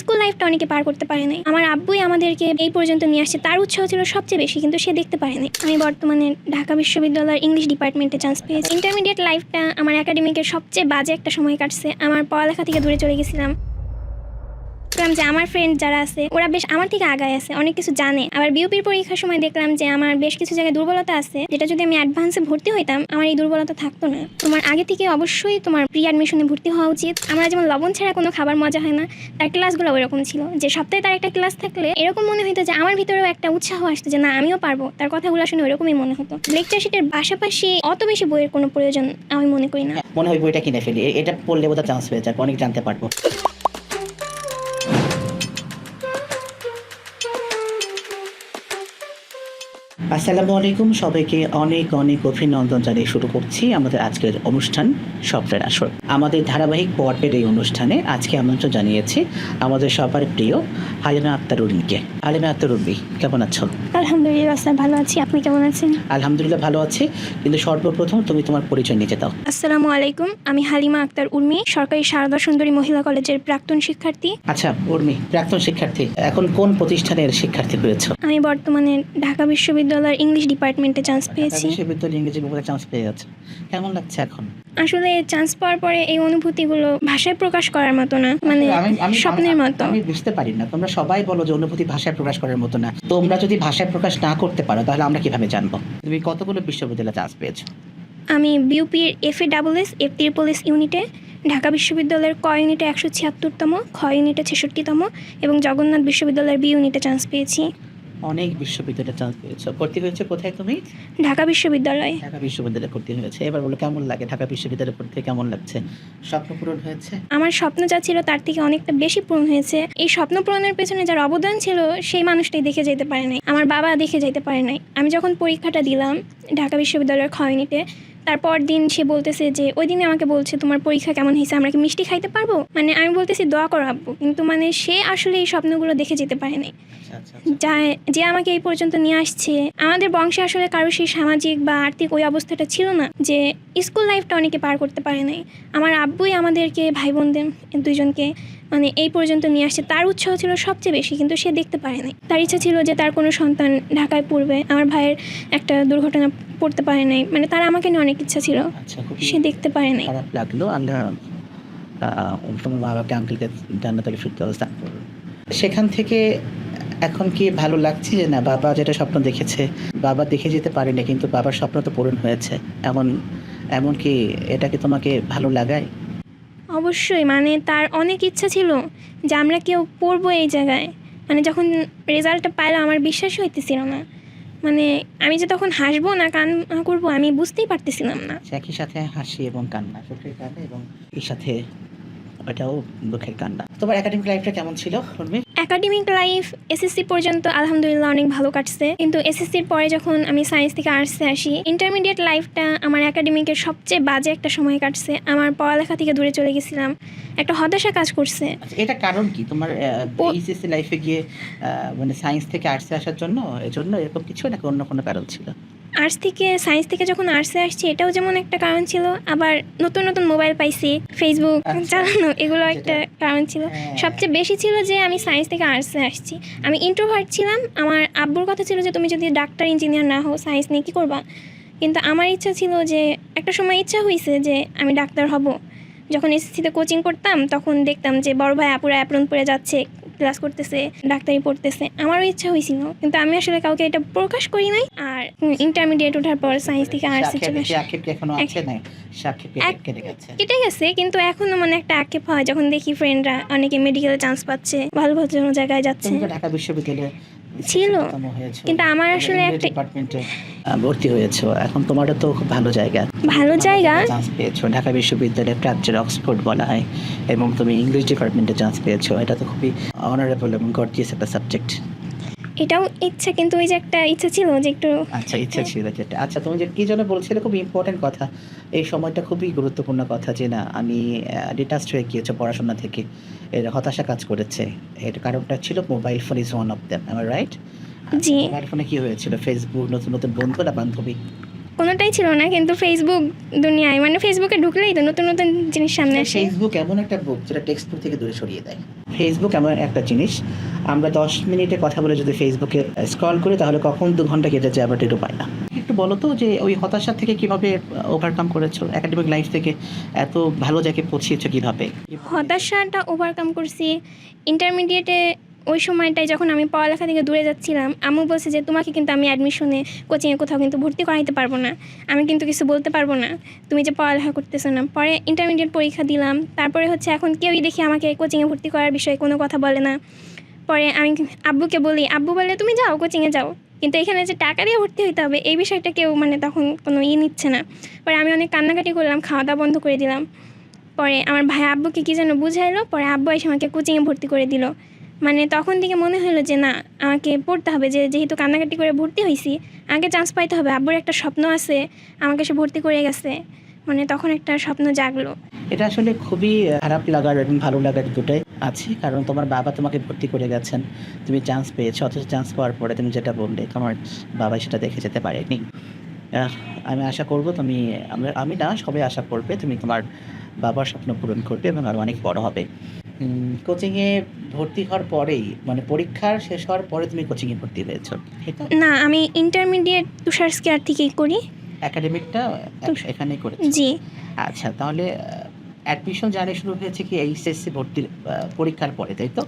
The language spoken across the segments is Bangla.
স্কুল লাইফটা অনেকে পার করতে পারে নাই। আমার আব্বুই আমাদেরকে এই পর্যন্ত নিয়ে আসছে। তার উৎসাহ ছিল সবচেয়ে বেশি, কিন্তু সে দেখতে পারে নাই। আমি বর্তমানে ঢাকা বিশ্ববিদ্যালয়ের ইংলিশ ডিপার্টমেন্টে চান্স পেয়েছি। ইন্টারমিডিয়েট লাইফটা আমার একাডেমিকের সবচেয়ে বাজে একটা সময় কাটছে। আমার পড়ালেখা থেকে দূরে চলে গেছিলাম। দেখলাম যে আমার ফ্রেন্ড যারা আছে, ওরা বেশ আমার থেকে আগায় আছে, অনেক কিছু জানে। আবার বিউপির পরীক্ষার সময় দেখলাম যে আমার বেশ কিছু জায়গায় দুর্বলতা আছে, যেটা যদি আমি অ্যাডভান্সে ভর্তি হইতাম, আমার এই দুর্বলতা থাকতো না। তোমার আগে থেকে অবশ্যই তোমার প্রি অ্যাডমিশনে ভর্তি হওয়া উচিত। আমরা যেমন লবণ ছাড়া কোনো খাবার মজা হয় না, তার ক্লাসগুলো ওরকম ছিল। যে সপ্তাহে তার একটা ক্লাস থাকলে এরকম মনে হতো যে আমার ভিতরেও একটা উৎসাহ আসতো যে, না, আমিও পারব। তার কথাগুলো শুনে ওরকমই মনে হতো। লেকচার শিটের পাশাপাশি অত বেশি বইয়ের কোনো প্রয়োজন আমি মনে করি না। মনে হয় বইটা কিনে ফেলি। এটা পড়লে বোধহয় চান্স হয়ে যাবে অনেক জানতে পারব। আসসালামু আলাইকুম সবাইকে অনেক অনেক অভিনন্দন জানিয়ে শুরু করছি আমাদের আজকের অনুষ্ঠান স্বপ্নের আসর। আমাদের ধারাবাহিক পর্বের এই অনুষ্ঠানে আজকে আমন্ত্রণ জানিয়েছি আমাদের সবার প্রিয় হালিমা আক্তার উর্মিকে হালিমা আক্তার উর্মি কেমন আছো? আলহামদুলিল্লাহ ভালো আছি। আপনি কেমন আছেন? আলহামদুলিল্লাহ ভালো আছি। কিন্তু সর্বপ্রথম তুমি তোমার পরিচয় নিতে দাও। আসসালামু আলাইকুম আমি হালিমা আক্তার উর্মি সরকারি সারদা সুন্দরী মহিলা কলেজের প্রাক্তন শিক্ষার্থী। আচ্ছা উর্মি প্রাক্তন শিক্ষার্থী এখন কোন প্রতিষ্ঠানের শিক্ষার্থী হয়েছে? আমি বর্তমানে ঢাকা বিশ্ববিদ্যালয়ের ইংলিশ ডিপার্টমেন্টে চান্স পেয়েছি। বিশ্ববিদ্যালয় ইংরেজি বিভাগে চান্স পেয়ে যাচ্ছে। কেমন লাগছে এখন? আসলে চান্স পাওয়ার পরে এই অনুভূতিগুলো ভাষায় প্রকাশ করার মতো না মানে স্বপ্নের মতো। আমি বুঝতে পারি না। তোমরা সবাই বলো যে অনুভূতি ভাষায় প্রকাশ করার মতো না। তোমরা যদি ভাষায় প্রকাশ না করতে পারো তাহলে আমরা কীভাবে জানব? তুমি কতগুলো বিশ্ববিদ্যালয়ে চান্স পেয়েছ? আমি বিউপির F A double S F triple S ইউনিটে ঢাকা বিশ্ববিদ্যালয়ের ক ইউনিটে একশো ছিয়াত্তরতম খ ইউনিটে ছেষট্টিতম এবং জগন্নাথ বিশ্ববিদ্যালয়ের বি ইউনিটে চান্স পেয়েছি। অনেক বিশ্ববিদ্যালয়ে চান্স পেয়েছ। ভর্তি হয়েছে কোথায় তুমি? ঢাকা বিশ্ববিদ্যালয়ে। ঢাকা বিশ্ববিদ্যালয়ে ভর্তি হয়েছে। এবার বলো কেমন লাগে ঢাকা বিশ্ববিদ্যালয়ে হয়ে কেমন লাগছে? স্বপ্ন পূরণ হয়েছে? আমার স্বপ্ন যা ছিল তার থেকে অনেকটা বেশি পূরণ হয়েছে। এই স্বপ্ন পূরণের পেছনে যার অবদান ছিল সেই মানুষটাই দেখে যেতে পারে নাই। আমার বাবা দেখে যেতে পারে নাই। আমি যখন পরীক্ষাটা দিলাম ঢাকা বিশ্ববিদ্যালয়ের খ ইউনিটে তারপর দিন সে বলতেছে যে ওই দিনে আমাকে বলছে তোমার পরীক্ষা কেমন হয়েছে? আমরা কি মিষ্টি খাইতে পারব? মানে আমি বলতেছি দোয়া করো আব্বু। কিন্তু মানে সে আসলে এই স্বপ্নগুলো দেখে যেতে পারে নাই। আচ্ছা আচ্ছা যা যে আমাকে এই পর্যন্ত নিয়ে আসছে আমাদের বংশে আসলে কারও সেই সামাজিক বা আর্থিক ওই অবস্থাটা ছিল না যে স্কুল লাইফটা অনেকে পার করতে পারে নাই। আমার আব্বুই আমাদেরকে ভাই বোনদের দুইজনকে মানে এই পর্যন্ত নিয়ে আসছে তার উৎসাহ ছিল সবচেয়ে বেশি কিন্তু সে দেখতে পারে নাই। তার ইচ্ছা ছিল যে তার কোনো সন্তান ঢাকায় পড়বে আমার ভাইয়ের একটা দুর্ঘটনা পড়তে পারে নাই মানে তার আমাকে নিয়ে অনেক ইচ্ছা ছিল আচ্ছা সে দেখতে পারে নাই। খারাপ লাগল আহ, তোমার বাবাকে আঙ্কেলকে জান্নাতালি ফিরতে অবস্থান সেখান থেকে এখন কি ভালো লাগছে যে না বাবা যেটা স্বপ্ন দেখেছে বাবা দেখে যেতে পারেনি কিন্তু বাবার স্বপ্ন তো পূরণ হয়েছে এমন এমন কি এটা কি তোমাকে ভালো লাগায়? অবশ্যই মানে তার অনেক ইচ্ছা ছিল যে আমরা কেউ পড়ব এই জায়গায়। মানে যখন রেজাল্টটা পাইলাম আমার বিশ্বাসই হইতেছিল না। মানে আমি যে তখন হাসবো না কান করব, আমি বুঝতেই পারতেছিলাম না। একই সাথে হাসি এবং কান্না চোখের কান্না এবং এর সাথে ওটাও দুঃখের কান্না। তোমার একাডেমিক লাইফটা কেমন ছিল, উর্মি? একাডেমিক লাইফ এসএসসি পর্যন্ত আলহামদুলিল্লাহ অনেক ভালো কাটছে। কিন্তু এসএসসির পরে যখন আমি সায়েন্স থেকে আর্টসে আসি ইন্টারমিডিয়েট লাইফটা আমার একাডেমিকের সবচেয়ে বাজে একটা সময় কাটছে। আমার পড়ালেখা থেকে দূরে চলে গেছিলাম। একটা হতাশা কাজ করছে। আচ্ছা এটা কারণ কি? তোমার এইচএসসি লাইফে গিয়ে মানে সায়েন্স থেকে আর্টসে আসার জন্য এজন্য এরকম কিছু নাকি অন্য কোনো কারণ ছিল? আর্টস থেকে সায়েন্স থেকে যখন আর্টসে আসছি এটাও যেমন একটা কারণ ছিল আবার নতুন নতুন মোবাইল পাইছি ফেসবুক আচ্ছা। চালানো এগুলো একটা কারণ ছিল হ্যাঁ। সবচেয়ে বেশি ছিল যে আমি সায়েন্স থেকে আর্টসে আসছি আমি ইন্ট্রোভার্ট ছিলাম আমার আব্বুর কথা ছিল যে তুমি যদি ডাক্তার ইঞ্জিনিয়ার না হও সায়েন্স নিয়ে কী করবা কিন্তু আমার ইচ্ছা ছিল যে একটা সময় ইচ্ছা হয়েছে যে আমি ডাক্তার হব যখন এসএসসিতে কোচিং করতাম তখন দেখতাম যে বড় ভাই আপুরা অ্যাপ্রন পরে যাচ্ছে ক্লাস করতেছে ডাক্তারি পড়তেছে আমারও ইচ্ছা হয়েছিল কিন্তু আমি আসলে কাউকে এটা প্রকাশ করি নাই। আর ইন্টারমিডিয়েট ওঠার পর সায়েন্স থেকে আর্টস এখনও আছে কেটে গেছে কিন্তু এখনও মানে একটা আক্ষেপ হয় যখন দেখি ফ্রেন্ডরা অনেকে মেডিকেলে চান্স পাচ্ছে ভালো ভালো জায়গায় যাচ্ছে। ঢাকা বিশ্ববিদ্যালয়ে ছিল। কিন্তু আমার আসলে একটা- ডিপার্টমেন্টে আহ, ভর্তি হয়েছে। এখন তোমারও তো খুব ভালো জায়গা। ভালো জায়গা। চান্স পেয়েছ। ঢাকা বিশ্ববিদ্যালয়ে প্রাচ্যের অক্সফোর্ড বলা হয় এবং তুমি ইংলিশ ডিপার্টমেন্টে চান্স পেয়েছ। এটা তো খুবই অনারেবল এবং গর্জিয়াস একটা সাবজেক্ট এটাও ইচ্ছা কিন্তু ওই যে একটা ইচ্ছা ছিল যে একটু আচ্ছা ইচ্ছা ছিল যেটা আচ্ছা তুমি যে কি জন্য বলছিলে? খুব ইম্পর্টেন্ট কথা। এই সময়টা খুবই গুরুত্বপূর্ণ কথা যে না আমি ডিটাচড হয়ে গিয়েছে পড়াশোনা থেকে। এর হতাশা কাজ করেছে। এর কারণটা ছিল mobile phone is one of them আমার রাইট জি। মোবাইল ফোনে কি হয়েছিল? ফেসবুক নতুন নতুন বন্ধু না বান্ধবী। কোনোটাই ছিল না কিন্তু ফেসবুক দুনিয়ায় মানে ফেসবুকে ঢুকলেই তো নতুন নতুন জিনিস সামনে আসে। ফেসবুক এমন একটা বুক যেটা টেক্সট বুক থেকে দূরে সরিয়ে দেয়। ফেসবুক এমন একটা জিনিস আমরা দশ মিনিটে কথা বলে যদি ফেসবুকে স্ক্রল করি তাহলে কখন দু ঘণ্টা কেটে যায় আমরা টেরও পাই না। একটু বলো তো যে ওই হতাশা থেকে কীভাবে ওভারকাম করেছ? একাডেমিক লাইফ থেকে এত ভালো জায়গায় পৌঁছিয়েছো কীভাবে? হতাশাটা ওভারকাম করছি। ইন্টারমিডিয়েটে ওই সময়টায় যখন আমি পড়ালেখা থেকে দূরে যাচ্ছিলাম, আম্মু বলছে যে, তোমাকে কিন্তু আমি অ্যাডমিশনে কোচিংয়ে কোথাও কিন্তু ভর্তি করাইতে পারব না। আমি কিন্তু কিছু বলতে পারব না। তুমি যে পড়ালেখা করতেছো না। পরে ইন্টারমিডিয়েট পরীক্ষা দিলাম। তারপরে হচ্ছে এখন কেউই দেখি আমাকে কোচিংয়ে ভর্তি করার বিষয়ে কোনো কথা বলে না। পরে আমি আব্বুকে বলি, আব্বু বলে তুমি যাও কোচিংয়ে যাও। কিন্তু এখানে যে টাকা দিয়ে ভর্তি হইতে হবে, এই বিষয়টা কেউ মানে তখন কোনো ই নিচ্ছে না। পরে আমি অনেক কান্নাকাটি করলাম খাওয়া দাওয়া বন্ধ করে দিলাম। পরে আমার ভাই আব্বুকে কী যেন বুঝাইলো। পরে আব্বু এসে আমাকে কোচিংয়ে ভর্তি করে দিল। মানে তখন থেকে মনে হলো যে না, আমাকে পড়তে হবে যে যেহেতু কান্নাকাটি করে ভর্তি হয়েছি আগে চান্স পাইতে হবে। আব্বুর একটা স্বপ্ন আছে, আমাকে সে ভর্তি করে গেছে। মানে তখন একটা স্বপ্ন জাগলো। এটা আসলে খুবই খারাপ লাগার এবং ভালো লাগার দুটাই আছে। কারণ তোমার বাবা তোমাকে ভর্তি করে গেছেন। তুমি চান্স পেয়েছ, অথচ চান্স পাওয়ার পরে তুমি যেটা বললে, তোমার বাবা সেটা দেখে যেতে পারেনি। আমি আশা করব তুমি আমি না, সবাই আশা করবে তুমি তোমার বাবার স্বপ্ন পূরণ করবে এবং আরও অনেক বড় হবে। কোচিংয়ে ভর্তি হওয়ার পরেই মানে পরীক্ষার শেষ হওয়ার পরে তুমি কোচিংয়ে ভর্তি হয়েছো? না আমি ইন্টারমিডিয়েট তুষার স্কেয়ার থেকেই করি। একাডেমিকটা এখানেই করেছ? জি। আচ্ছা তাহলে অ্যাডমিশন জার্নি শুরু হয়েছে কি এইচএসসি ভর্তির পরীক্ষার পরে তাই তো?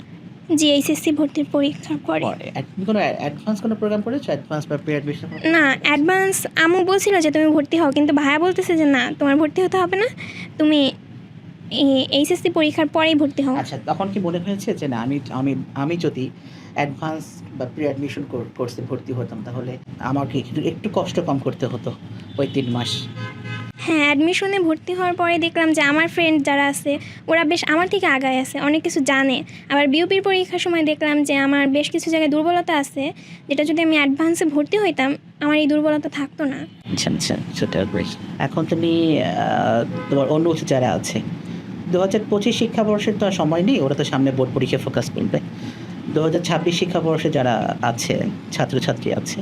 জি এইচএসসি ভর্তির পরীক্ষার পরে। তুমি কোনো অ্যাডভান্স কোনো প্রোগ্রাম করেছ? অ্যাডভান্স বা প্রি অ্যাডমিশন না অ্যাডভান্স আম্মু বলছিল যে তুমি ভর্তি হও কিন্তু ভাইয়া বলতেছে যে না তোমার ভর্তি হতে হবে না। তুমি এইচএসসি পরীক্ষার পরেই ভর্তি হও। আচ্ছা তখন কি মনে হয়েছে যে না আমি আমি আমি যদি অ্যাডভান্স বা প্রি অ্যাডমিশন কোর্সে ভর্তি হতাম তাহলে আমাকে একটু একটু কষ্ট কম করতে হতো ওই তিন মাস? হ্যাঁ অ্যাডমিশনে ভর্তি হওয়ার পরে দেখলাম যে আমার ফ্রেন্ড যারা আছে ওরা বেশ আমার থেকে আগায় আছে অনেক কিছু জানে। আবার বিউপির পরীক্ষার সময় দেখলাম যে আমার বেশ কিছু জায়গায় দুর্বলতা আছে যেটা যদি আমি অ্যাডভান্সে ভর্তি হইতাম আমার এই দুর্বলতা থাকতো না। আচ্ছা আচ্ছা সেটা এখন তুমি তোমার অন্য কিছু যারা আছে দু হাজার পঁচিশ শিক্ষাবর্ষের তো আর সময় নেই, ওরা তো সামনে বোর্ড পরীক্ষা ফোকাস করবে। দু হাজার ছাব্বিশ শিক্ষাবর্ষে যারা আছে, ছাত্রছাত্রী আছে,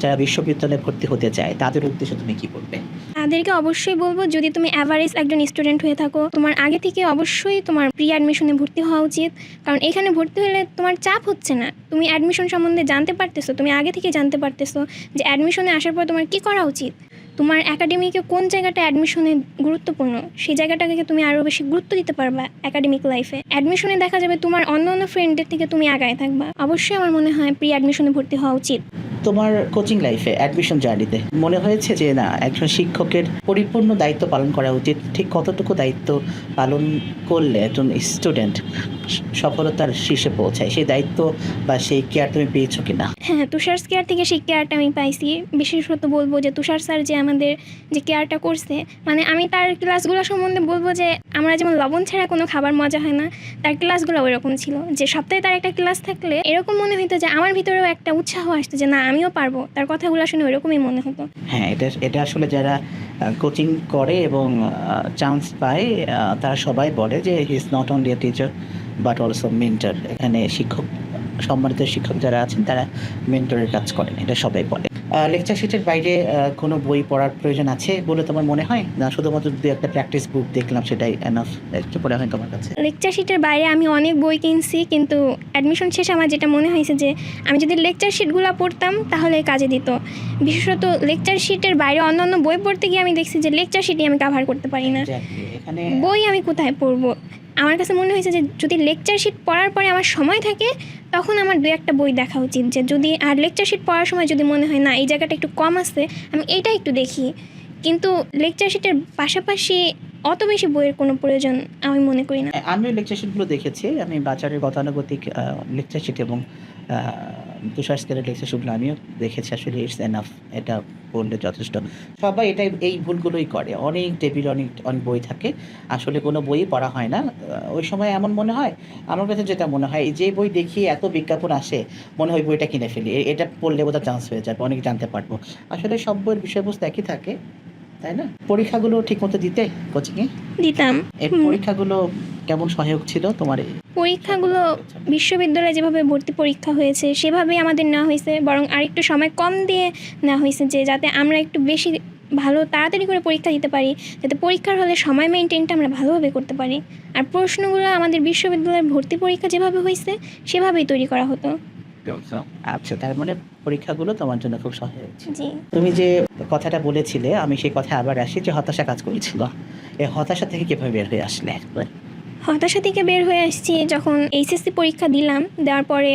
যারা বিশ্ববিদ্যালয়ে ভর্তি হতে চায়, তাদের উদ্দেশ্যে তুমি কি বলবে? তাদেরকে অবশ্যই বলব, যদি তুমি অ্যাভারেজ একজন স্টুডেন্ট হয়ে থাকো, তোমার আগে থেকে অবশ্যই তোমার প্রি অ্যাডমিশনে ভর্তি হওয়া উচিত। কারণ এখানে ভর্তি হলে তোমার চাপ হচ্ছে না। তুমি অ্যাডমিশন সম্বন্ধে জানতে পারতেছো, তুমি আগে থেকে জানতে পারতেছো যে অ্যাডমিশনে আসার পর তোমার কী করা উচিত। তোমার একাডেমিকে কোন জায়গাটা অ্যাডমিশনে গুরুত্বপূর্ণ? সেই জায়গাটাকে তুমি আরও বেশি গুরুত্ব দিতে পারবা একাডেমিক লাইফে অ্যাডমিশনে দেখা যাবে তোমার অন্য অন্য ফ্রেন্ডদের থেকে তুমি আগায় থাকবা। অবশ্যই আমার মনে হয় প্রি অ্যাডমিশনে ভর্তি হওয়া উচিত। তোমার কোচিং লাইফে অ্যাডমিশন জার্নিতে মনে হয়েছে যে না একজন শিক্ষকের পরিপূর্ণ দায়িত্ব পালন করা উচিত ঠিক কতটুকু দায়িত্ব পালন করলে একজন স্টুডেন্ট সফলতার শীর্ষে পৌঁছায়? সেই দায়িত্ব বা সেই কেয়ার তুমি পেয়েছ কিনা? হ্যাঁ তুষার কেয়ার থেকে সেই কেয়ারটা আমি পাইছি। বিশেষত বলব যে তুষার স্যার যে আমাদের যে কেয়ারটা করছে মানে আমি তার ক্লাসগুলো সম্বন্ধে বলব যে, আমরা যেমন লবণ ছাড়া কোনো খাবার মজা হয় না, তার ক্লাসগুলো ওইরকম ছিল। যে সপ্তাহে তার একটা ক্লাস থাকলে এরকম মনে হতো যে, আমার ভিতরেও একটা উৎসাহ আসতো যে, না, আমিও পারব। তার কথাগুলো শুনে ওইরকমই মনে হতো। হ্যাঁ এটা এটা আসলে যারা কোচিং করে এবং চান্স পায় তারা সবাই বলে যে he is not only a teacher but also mentor এখানে শিক্ষক সম্মানিত শিক্ষক যারা আছেন তারা মেন্টরের কাজ করেন এটা সবাই বলে। লেকচার শিটের বাইরে কোনো বই পড়ার প্রয়োজন আছে বলে তোমার মনে হয়? না শুধুমাত্র দু একটা প্র্যাকটিস বুক দেখলাম সেটাই এনাফ একটু পড়ে হয় তোমার কাছে। লেকচার শিটের বাইরে আমি অনেক বই কিনছি কিন্তু অ্যাডমিশন শেষে আমার যেটা মনে হয়েছে যে আমি যদি লেকচার শিটগুলো পড়তাম তাহলে কাজে দিত। বিশেষত লেকচার শিটের বাইরে অন্য অন্য বই পড়তে গিয়ে আমি দেখছি যে লেকচার শিটই আমি কাভার করতে পারি না। বই আমি কোথায় পড়ব? আমার কাছে মনে হয়েছে যে যদি লেকচার শিট পড়ার পরে আমার সময় থাকে, তখন আমার দু একটা বই দেখা উচিত যে যদি, আর লেকচার শিট পড়ার সময় যদি মনে হয় না, এই জায়গাটা একটু কম আছে, আমি এইটা একটু দেখি। কিন্তু লেকচার শিটের পাশাপাশি অত বেশি বইয়ের কোনো প্রয়োজন আমি মনে করি না। আমি লেকচার শিটগুলো দেখেছি। আমি বাজারের গতানুগতিক লেকচার শিট এবং তুষার স্কেলের লেকচার শিটগুলো আমিও দেখেছি আসলে ইটস এনাফ এটা পড়লে যথেষ্ট। সবাই এটাই এই ভুলগুলোই করে। অনেক টেবিল অনেক অনেক বই থাকে আসলে কোনো বই পড়া হয় না। ওই সময় এমন মনে হয় আমার কাছে যেটা মনে হয় যে বই দেখি এত বিজ্ঞাপন আসে মনে হয় বইটা কিনে ফেলি। এটা পড়লে বোধহয় চান্স হয়ে যাবে অনেক জানতে পারব। আসলে সব বইয়ের বিষয়বস্তু একই থাকে তাই না? পরীক্ষাগুলো ঠিকমতো দিতে কোচিংয়ে দিতাম। এর পরীক্ষাগুলো কেমন সহায়ক ছিল তোমার এই- পরীক্ষাগুলো বিশ্ববিদ্যালয়ে যেভাবে ভর্তি পরীক্ষা হয়েছে সেভাবেই আমাদের নেওয়া হয়েছে। বরং আরেকটু সময় কম দিয়ে নেওয়া হয়েছে যে যাতে আমরা একটু বেশি ভালো তাড়াতাড়ি করে পরীক্ষা দিতে পারি যাতে পরীক্ষার হলে সময় মেনটেনটা আমরা ভালোভাবে করতে পারি। আর প্রশ্নগুলো আমাদের বিশ্ববিদ্যালয়ের ভর্তি পরীক্ষা যেভাবে হয়েছে সেভাবেই তৈরি করা হতো। আচ্ছা তার মানে পরীক্ষাগুলো তোমার জন্য খুব সহজ জি। তুমি যে কথাটা বলেছিলে আমি সেই কথা আবার আসি যে হতাশা কাজ করেছিল। এই হতাশা থেকে কীভাবে বের হয়ে আসলে? হতাশা থেকে বের হয়ে আসছি যখন এইচএসসি পরীক্ষা দিলাম দেওয়ার পরে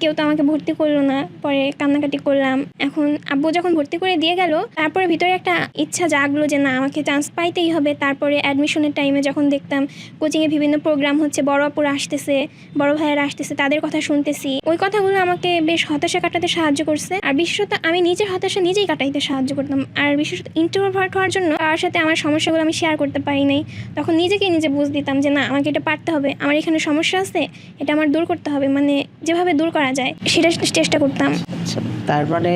কেউ তো আমাকে ভর্তি করল না, পরে কান্নাকাটি করলাম। এখন আব্বু যখন ভর্তি করে দিয়ে গেল, তারপরে ভিতরে একটা ইচ্ছা জাগলো যে না, আমাকে চান্স পাইতেই হবে। তারপরে অ্যাডমিশনের টাইমে যখন দেখতাম কোচিংয়ে বিভিন্ন প্রোগ্রাম হচ্ছে, বড় আপুরা আসতেছে, বড় ভাইয়েরা আসতেছে, তাদের কথা শুনতেছি। ওই কথাগুলো আমাকে বেশ হতাশা কাটাতে সাহায্য করছে। আর বিশেষত আমি নিজের হতাশা নিজেই কাটাইতে সাহায্য করতাম। আর বিশেষত ইন্ট্রোভার্ট হওয়ার জন্য তার সাথে আমার সমস্যাগুলো আমি শেয়ার করতে পারি নাই। তখন নিজেকেই নিজে বুঝ দিতাম যে না, আমাকে এটা পারতে হবে। আমার এখানে সমস্যা আছে, এটা আমার দূর করতে হবে। মানে যেভাবে দূর করা যায় সেটা চেষ্টা করতাম। আচ্ছা তার মানে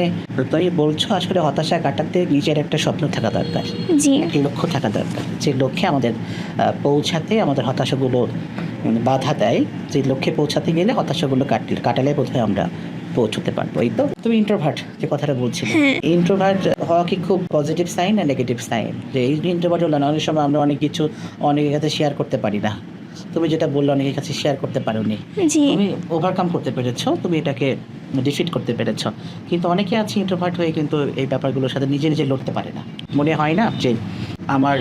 তুমি বলছো আসলে হতাশা কাটাতে নিজের একটা স্বপ্ন থাকা দরকার। জি। একটি লক্ষ্য থাকা দরকার। যে লক্ষ্যে আমাদের পৌঁছাতে আমাদের হতাশাগুলো বাধা দেয় যে লক্ষ্যে পৌঁছাতে গেলে হতাশাগুলো কাটলে কাটালে বোধহয় আমরা পৌঁছতে পারব। এই তো তুমি ইন্ট্রোভার্ট যে কথাটা বলছিলে। হ্যাঁ। ইন্ট্রোভার্ট হওয়া কি খুব পজিটিভ সাইন না নেগেটিভ সাইন যে এই ইন্ট্রোভার্ট হলো না অনেক সময় আমরা অনেক কিছু অনেকের কাছে শেয়ার করতে পারি না। তুমি যেটা বললে অনেকের কাছে শেয়ার করতে পারোনি। জি। তুমি ওভারকাম করতে পেরেছ তুমি এটাকে ডিফিট করতে পেরেছ। কিন্তু অনেকে আছে ইন্ট্রোভার্ট হয়ে কিন্তু এই ব্যাপারগুলোর সাথে নিজে নিজে লড়তে পারে না। মনে হয় না যে আমার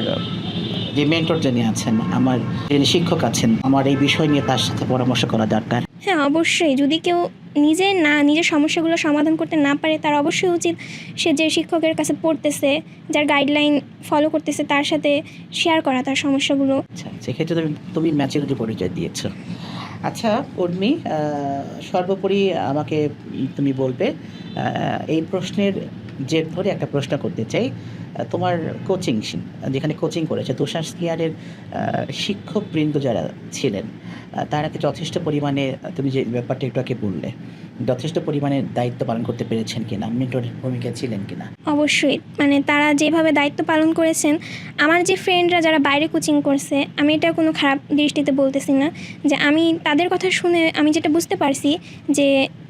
যে মেন্টর যিনি আছেন আমার যিনি শিক্ষক আছেন আমার এই বিষয় নিয়ে তার সাথে পরামর্শ করা দরকার। হ্যাঁ অবশ্যই। যদি কেউ নিজে না নিজের সমস্যাগুলো সমাধান করতে না পারে তার অবশ্যই উচিত সে যে শিক্ষকের কাছে পড়তেছে যার গাইডলাইন ফলো করতেছে তার সাথে শেয়ার করা তার সমস্যাগুলো। আচ্ছা সেক্ষেত্রে তুমি তুমি ম্যাচুরিটি পরিচয় দিয়েছ। আচ্ছা উর্মি সর্বোপরি আমাকে তুমি বলবে এই প্রশ্নের জের ধরে একটা প্রশ্ন করতে চাই। তোমার কোচিং যেখানে কোচিং করেছে, তুষার স্কিয়ারের শিক্ষকবৃন্দ যারা ছিলেন তারা কি যথেষ্ট পরিমাণে তুমি যে ব্যাপারটা একটু আগে বললে, যথেষ্ট পরিমাণে দায়িত্ব পালন করতে পেরেছেন কিনা, মেন্টরের ভূমিকা ছিলেন কিনা? অবশ্যই। মানে তারা যেভাবে দায়িত্ব পালন করেছেন, আমার যে ফ্রেন্ডরা যারা বাইরে কোচিং করছে, আমি এটা কোনো খারাপ দৃষ্টিতে বলতেছি না। যে আমি তাদের কথা শুনে আমি যেটা বুঝতে পারছি যে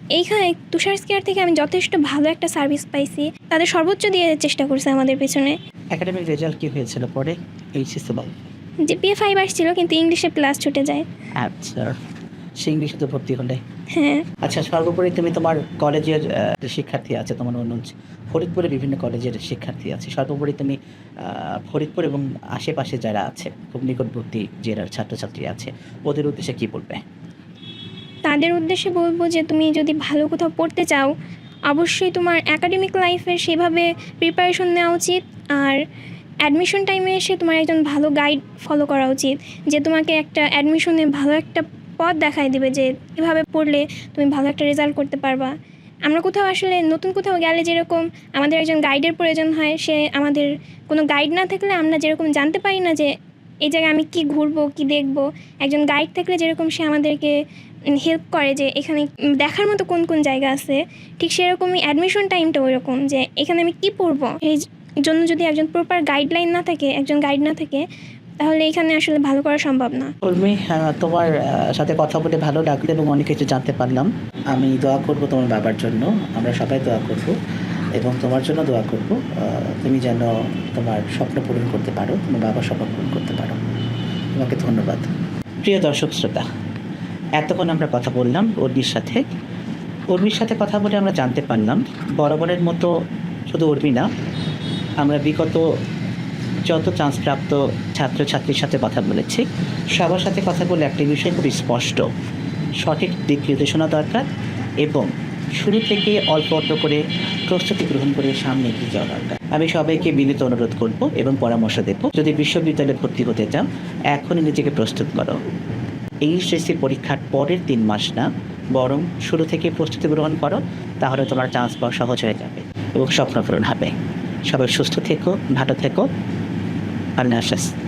এইখানে তুষার স্কেয়ার থেকে আমি যথেষ্ট ভালো একটা সার্ভিস পাইছি। তাদের সর্বোচ্চ দিয়ে চেষ্টা করছে আমাদের পেছনে। একাডেমিক রেজাল্ট কি হয়েছিল পরে? এইচএসসি বল। যে পিএ ফাইভ আসছিল কিন্তু ইংলিশে প্লাস ছুটে যায়। আচ্ছা। সে ইংলিশে তো ভর্তি হলে। হ্যাঁ। আচ্ছা সর্বোপরি তুমি তোমার কলেজের শিক্ষার্থী আছে তোমার অন্য ফরিদপুরে বিভিন্ন কলেজের শিক্ষার্থী আছে সর্বোপরি তুমি ফরিদপুর এবং আশেপাশে যারা আছে খুব নিকটবর্তী জেলার ছাত্রছাত্রী আছে ওদের উদ্দেশ্যে কি বলবে? তাদের উদ্দেশ্যে বলব যে তুমি যদি ভালো কোথাও পড়তে চাও, অবশ্যই তোমার একাডেমিক লাইফে সেভাবে প্রিপারেশন নেওয়া উচিত আর অ্যাডমিশন টাইমে এসে তোমার একজন ভালো গাইড ফলো করা উচিত, যে তোমাকে একটা অ্যাডমিশনে ভালো একটা পথ দেখায় দিবে যে কীভাবে পড়লে তুমি ভালো একটা রেজাল্ট করতে পারবা। আমরা কোথাও আসলে নতুন কোথাও গেলে যেরকম আমাদের একজন গাইডের প্রয়োজন হয়, সে আমাদের কোনো গাইড না থাকলে আমরা যেরকম জানতে পারি না যে এই জায়গায় আমি কি ঘুরবো, কি দেখব? একজন গাইড থাকলে যেরকম সে আমাদেরকে হেল্প করে যে এখানে দেখার মতো কোন কোন জায়গা আছে, ঠিক সেরকমই অ্যাডমিশন টাইমটা ওইরকম যে এখানে আমি কি পড়ব? এই জন্য যদি একজন প্রপার গাইডলাইন না থাকে, একজন গাইড না থাকে, তাহলে এখানে আসলে ভালো করা সম্ভব না। উর্মি তোমার সাথে কথা বলে ভালো লাগল এবং অনেক কিছু জানতে পারলাম। আমি দোয়া করব তোমার বাবার জন্য। আমরা সবাই দোয়া করব। এবং তোমার জন্য দোয়া করব তুমি যেন তোমার স্বপ্ন পূরণ করতে পারো, তোমার বাবার স্বপ্ন পূরণ করতে পারো। তোমাকে ধন্যবাদ। প্রিয় দর্শক শ্রোতা, এতক্ষণ আমরা কথা বললাম অর্মির সাথে। উর্মির সাথে কথা বলে আমরা জানতে পারলাম বরাবরের মতো শুধু উর্মি না, আমরা বিগত যত চান্সপ্রাপ্ত ছাত্রছাত্রীর সাথে কথা বলেছি, সবার সাথে কথা বলে একটি বিষয় খুব স্পষ্ট, সঠিক দিক নির্দেশনা দরকার এবং শুরু থেকে অল্প অল্প করে প্রস্তুতি গ্রহণ করে সামনে এগিয়ে যাওয়া দরকার। আমি সবাইকে বিনীত অনুরোধ করব এবং পরামর্শ দেব, যদি বিশ্ববিদ্যালয়ে ভর্তি হতে চাও, এখনই নিজেকে প্রস্তুত করো। এইচএসসি পরীক্ষার পরের তিন মাস না, বরং শুরু থেকে প্রস্তুতি গ্রহণ করো, তাহলে তোমার চান্স পাওয়া সহজ হয়ে যাবে এবং স্বপ্ন পূরণ হবে। সবাই সুস্থ থেকো, ভালো থেকো। আল্লাহ হাফেজ।